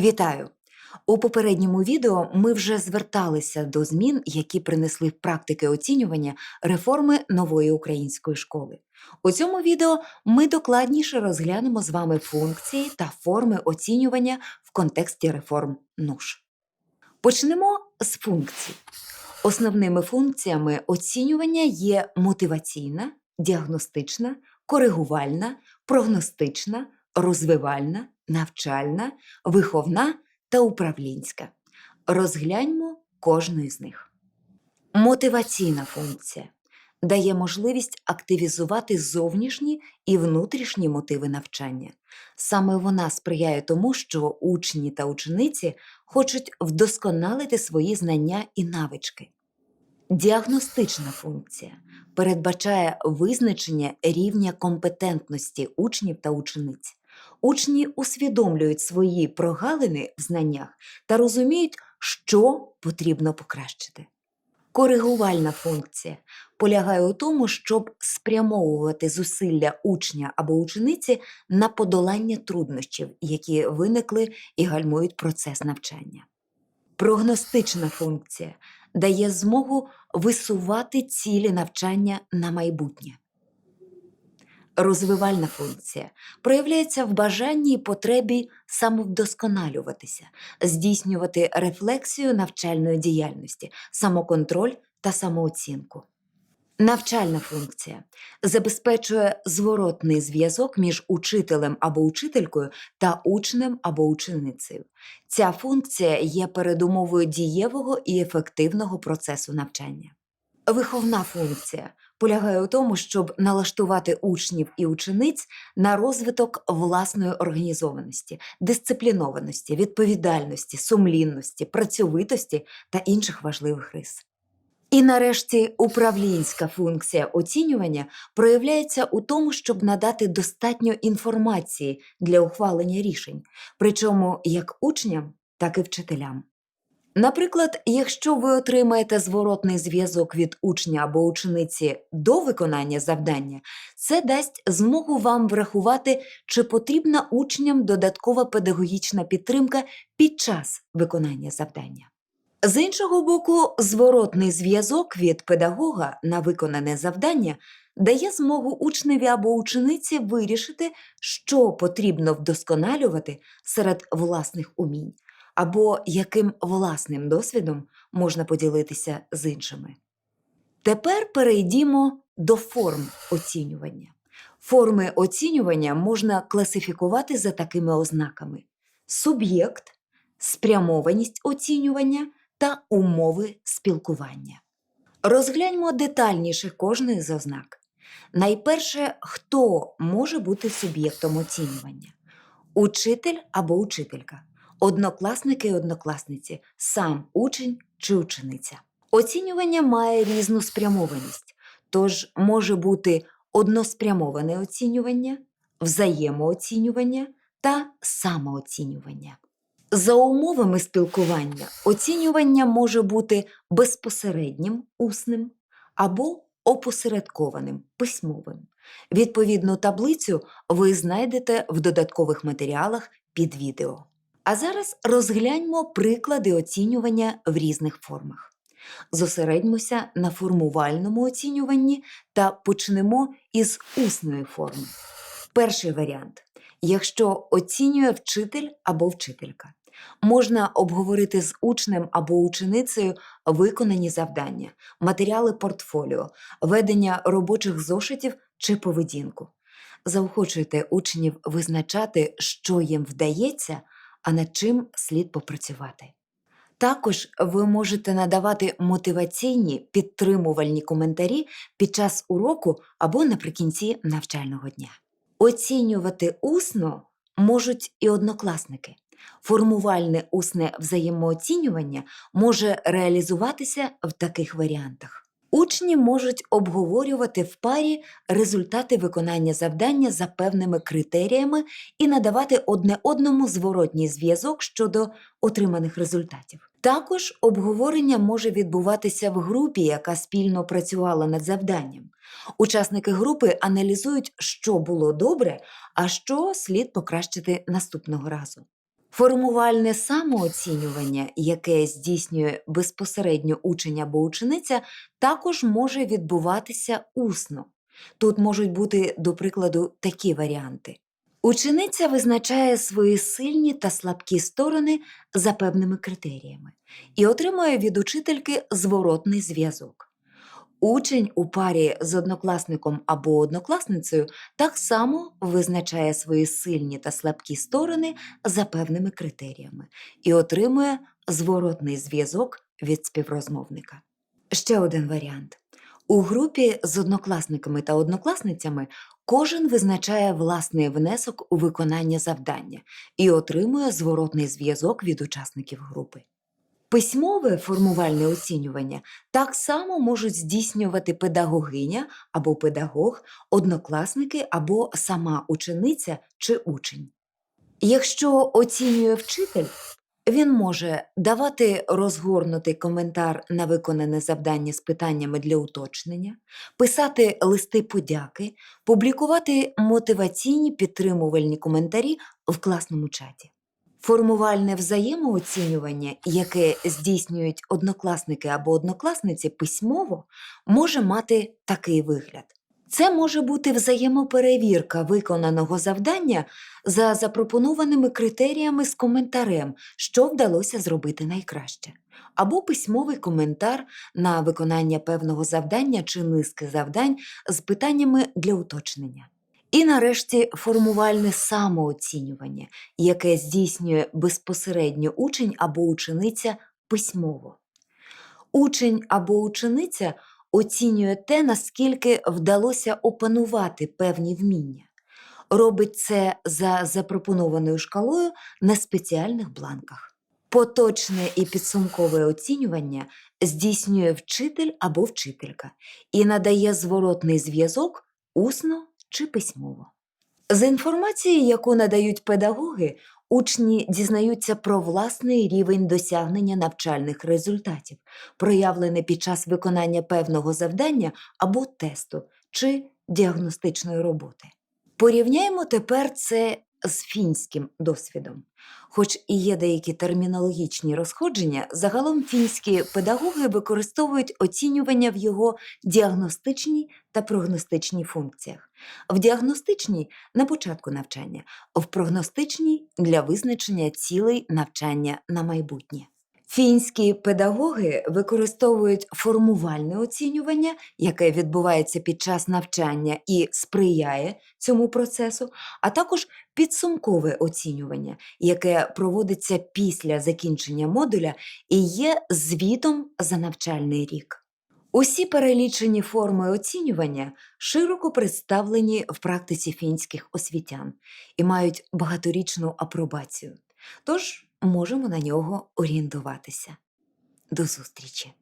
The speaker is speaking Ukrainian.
Вітаю! У попередньому відео ми вже зверталися до змін, які принесли в практики оцінювання реформи нової української школи. У цьому відео ми докладніше розглянемо з вами функції та форми оцінювання в контексті реформ НУШ. Почнемо з функцій. Основними функціями оцінювання є мотиваційна, діагностична, коригувальна, прогностична, розвивальна, навчальна, виховна та управлінська. Розгляньмо кожну з них. Мотиваційна функція дає можливість активізувати зовнішні і внутрішні мотиви навчання. Саме вона сприяє тому, що учні та учениці хочуть вдосконалити свої знання і навички. Діагностична функція передбачає визначення рівня компетентності учнів та учениць. Учні усвідомлюють свої прогалини в знаннях та розуміють, що потрібно покращити. Коригувальна функція полягає у тому, щоб спрямовувати зусилля учня або учениці на подолання труднощів, які виникли і гальмують процес навчання. Прогностична функція дає змогу висувати цілі навчання на майбутнє. Розвивальна функція проявляється в бажанні і потребі самовдосконалюватися, здійснювати рефлексію навчальної діяльності, самоконтроль та самооцінку. Навчальна функція забезпечує зворотний зв'язок між учителем або учителькою та учнем або ученицею. Ця функція є передумовою дієвого і ефективного процесу навчання. Виховна функція полягає у тому, щоб налаштувати учнів і учениць на розвиток власної організованості, дисциплінованості, відповідальності, сумлінності, працьовитості та інших важливих рис. І нарешті управлінська функція оцінювання проявляється у тому, щоб надати достатньо інформації для ухвалення рішень, причому як учням, так і вчителям. Наприклад, якщо ви отримаєте зворотний зв'язок від учня або учениці до виконання завдання, це дасть змогу вам врахувати, чи потрібна учням додаткова педагогічна підтримка під час виконання завдання. З іншого боку, зворотний зв'язок від педагога на виконане завдання дає змогу учневі або учениці вирішити, що потрібно вдосконалювати серед власних умінь або яким власним досвідом можна поділитися з іншими. Тепер перейдімо до форм оцінювання. Форми оцінювання можна класифікувати за такими ознаками: суб'єкт, спрямованість оцінювання та умови спілкування. Розгляньмо детальніше кожної з ознак. Найперше, хто може бути суб'єктом оцінювання? Учитель або учителька, однокласники і однокласниці, сам учень чи учениця. Оцінювання має різну спрямованість, тож може бути односпрямоване оцінювання, взаємооцінювання та самооцінювання. За умовами спілкування оцінювання може бути безпосереднім усним або опосередкованим письмовим. Відповідну таблицю ви знайдете в додаткових матеріалах під відео. А зараз розгляньмо приклади оцінювання в різних формах. Зосередьмося на формувальному оцінюванні та почнемо із усної форми. Перший варіант. Якщо оцінює вчитель або вчителька, можна обговорити з учнем або ученицею виконані завдання, матеріали портфоліо, ведення робочих зошитів чи поведінку. Заохочуйте учнів визначати, що їм вдається, а над чим слід попрацювати. Також ви можете надавати мотиваційні підтримувальні коментарі під час уроку або наприкінці навчального дня. Оцінювати усно можуть і однокласники. Формувальне усне взаємооцінювання може реалізуватися в таких варіантах. Учні можуть обговорювати в парі результати виконання завдання за певними критеріями і надавати одне одному зворотній зв'язок щодо отриманих результатів. Також обговорення може відбуватися в групі, яка спільно працювала над завданням. Учасники групи аналізують, що було добре, а що слід покращити наступного разу. Формувальне самооцінювання, яке здійснює безпосередньо учень або учениця, також може відбуватися усно. Тут можуть бути, до прикладу, такі варіанти. Учениця визначає свої сильні та слабкі сторони за певними критеріями і отримує від учительки зворотний зв'язок. Учень у парі з однокласником або однокласницею так само визначає свої сильні та слабкі сторони за певними критеріями і отримує зворотний зв'язок від співрозмовника. Ще один варіант. У групі з однокласниками та однокласницями кожен визначає власний внесок у виконання завдання і отримує зворотний зв'язок від учасників групи. Письмове формувальне оцінювання так само можуть здійснювати педагогиня або педагог, однокласники або сама учениця чи учень. Якщо оцінює вчитель, він може давати розгорнутий коментар на виконане завдання з питаннями для уточнення, писати листи подяки, публікувати мотиваційні підтримувальні коментарі в класному чаті. Формувальне взаємооцінювання, яке здійснюють однокласники або однокласниці письмово, може мати такий вигляд. Це може бути взаємоперевірка виконаного завдання за запропонованими критеріями з коментарем, що вдалося зробити найкраще, або письмовий коментар на виконання певного завдання чи низки завдань з питаннями для уточнення. І нарешті формувальне самооцінювання, яке здійснює безпосередньо учень або учениця письмово. Учень або учениця оцінює те, наскільки вдалося опанувати певні вміння. Робить це за запропонованою шкалою на спеціальних бланках. Поточне і підсумкове оцінювання здійснює вчитель або вчителька і надає зворотний зв'язок усно чи письмово. З інформацією, яку надають педагоги, учні дізнаються про власний рівень досягнення навчальних результатів, проявлений під час виконання певного завдання або тесту чи діагностичної роботи. Порівняємо тепер це з фінським досвідом. Хоч і є деякі термінологічні розходження, загалом фінські педагоги використовують оцінювання в його діагностичній та прогностичній функціях. В діагностичній на початку навчання, в прогностичній для визначення цілей навчання на майбутнє. Фінські педагоги використовують формувальне оцінювання, яке відбувається під час навчання і сприяє цьому процесу, а також підсумкове оцінювання, яке проводиться після закінчення модуля і є звітом за навчальний рік. Усі перелічені форми оцінювання широко представлені в практиці фінських освітян і мають багаторічну апробацію. Тож можемо на нього орієнтуватися. До зустрічі!